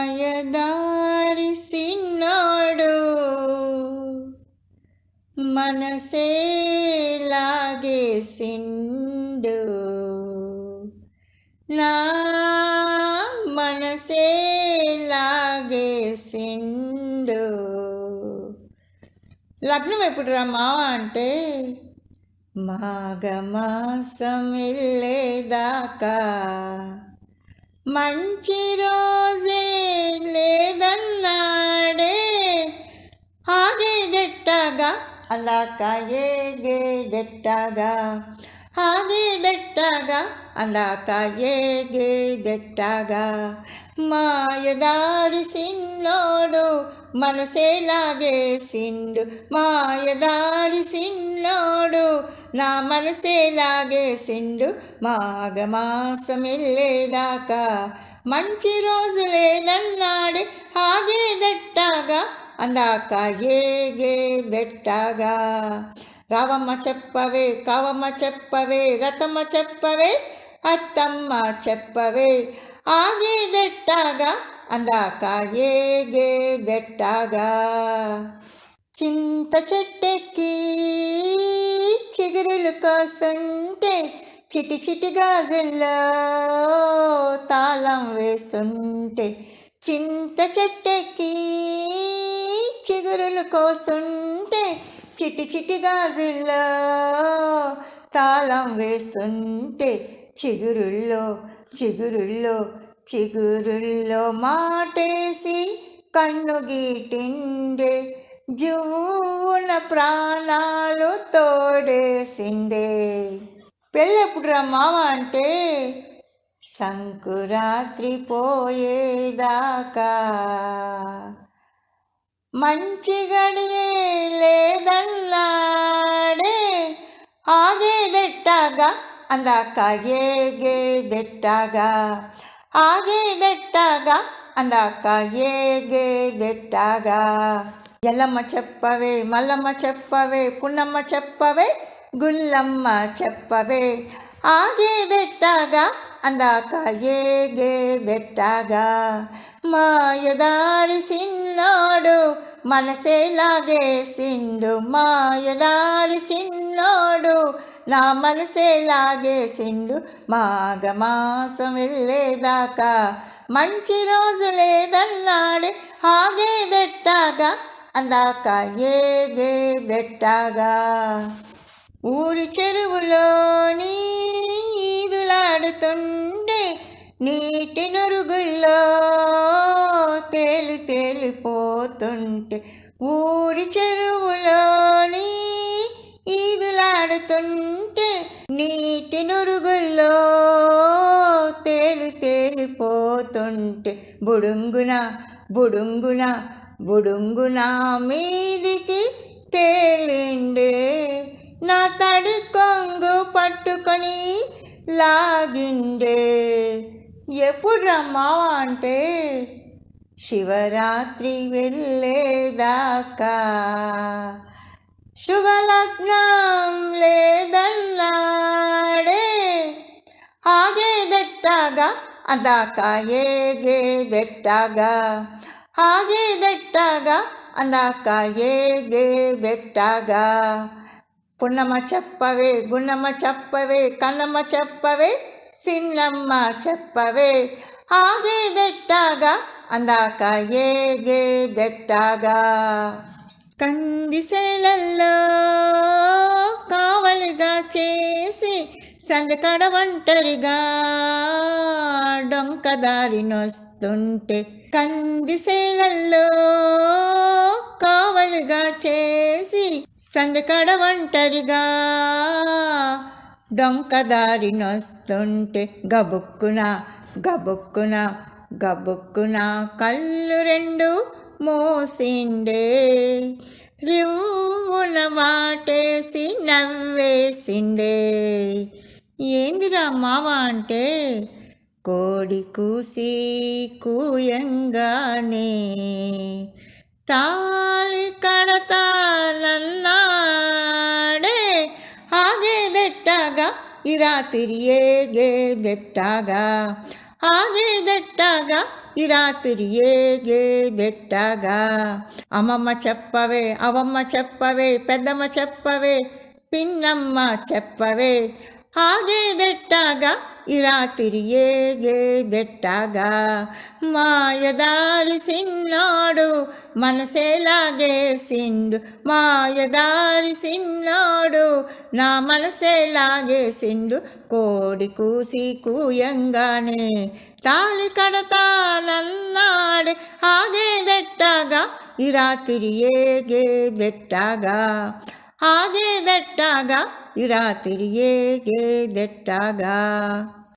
మాయదారి సిన్నాడు మనసే లాగేసిండు నా మనసే లాగేసిండు లగ్నం ఎప్పుడు రా మావ అంటే మాఘమాసం వెళ్ళేదాకా మంచి రోజే లేదన్నాడే. ఆగేదెట్టగా అందాక ఏగేదెట్టగా ఆగేదెట్టగా అందాక ఏగేదెట్టగా మాయదారి సిన్నోడు మనసేలాగేసిండు మాయదారి సిన్నోడు. నా మనసేలాగేసిండు మాఘమాసం మాఘమాసమిల్లేదాకా. మంచి రోజు ఆగే దట్టాగా అందాక ఏగే ఏగేదెట్టాగా. రావమ్మ చెప్పవే కావమ్మ చెప్పవే రథమ్మ చెప్పవే అత్తమ్మ చెప్పవే ఆగేదెట్టాగా అందాక ఏగేదెట్టాగా చింత చెట్టెక్కి చిగురులు కోస్తుంటే చిటి చిటి గాజుల్లో తాళం వేస్తుంటే చింత చెట్టెక్కి చిగురులు కోస్తుంటే చిటి చిటి గాజుల్లో తాళం వేస్తుంటే చిగురుల్లో చిగురుల్లో చిగురుల్లో మాటేసి కన్ను గీటిండే జూన ప్రాణాలు తోడేసిండే. పెళ్ళెప్పుడు రా మామ అంటే? సంకురాత్రి పోయేదాకా. మంచి గడియే లేదన్నాడే ఆగేదెట్టాగా? అందాక ఏగేదెట్టాగా? ఆగేదెట్టాగా అందాక ఏగేదెట్టాగా ఎల్లమ్మ చెప్పవే మల్లమ్మ చెప్పవే పున్నమ్మ చెప్పవే గుల్లమ్మ చెప్పవే. ఆగేదెట్టాగా అందాక ఏగేదెట్టాగా మాయదారి సిన్నోడు మనసే లాగేసిండు మాయదారి సిన్నోడు నా మనసే లాగేసిండు మాఘమాసం వెళ్ళేదాకా. మంచి రోజు లేదన్నాడే ఆగేదెట్టాగా అందాక ఏగేదెట్టాగా ఊరి చెరువులో నీదులాడుతుండే నీటి నురుగుల్లో తేలు తేలిపోతుంటే. ఊరి చెరువు పోతుంటే బుడుంగున బుడుంగున బుడుంగున మీదికి తేలిండే నా తడి కొంగు పట్టుకొని లాగిండే. ఎప్పుడు రమ్మావా అంటే శివరాత్రి వెళ్ళేదాకా. శుభలగ్నం లేదన్నా ఆగేదెట్టాగా అందాక ఏగేదెట్టాగా ఆగేదెట్టాగా అందాక ఏగేదెట్టాగా పున్నమ్మ చెప్పవే గున్నమ్మ చెప్పవే కన్నమ్మ చెప్పవే సిన్నమ్మ చెప్పవే ఆగేదెట్టాగా అందాక ఏగేదెట్టాగా కందిసేలల్లో కావలిగా చేసి సందకడ ఒంటరిగా డొంక దారినొస్తుంటే కందిసేలల్లో కావలిగా చేసి సందకడ ఒంటరిగా డొంక దారినొస్తుంటే గబుక్కున గబుక్కున గబుక్కున కళ్ళు రెండు మోసిండే. రివ్వున వాటేసి నవ్వేసిండే. ఏందిరా మావ అంటే కోడి కూసి కూయంగానే తాళి కడతానన్నాడే ఆగేదెట్టాగా ఈ రాత్రి ఏగేదెట్టాగా ఆగేదెట్టాగా ఈ రాత్రి ఏగేదెట్టాగా అమ్మమ్మ చెప్పవే అవమ్మ చెప్పవే పెద్దమ్మ చెప్పవే పిన్నమ్మ చెప్పవే ఆగేదెట్టాగా ఇలా రాత్రి ఏగేదెట్టాగా మాయదారి సిన్నోడు మనసేలాగేసిండు మాయదారి సిన్నాడు నా మనసేలాగేసిండు కోడి కూసి కూయంగానే తాళి కడతానన్నాడే ఆగేదెట్టాగా ఈ రాత్రి ఏగేదెట్టాగా ఆగేదెట్టాగా ఇరా రాత్రి ఏగేదెట్టాగా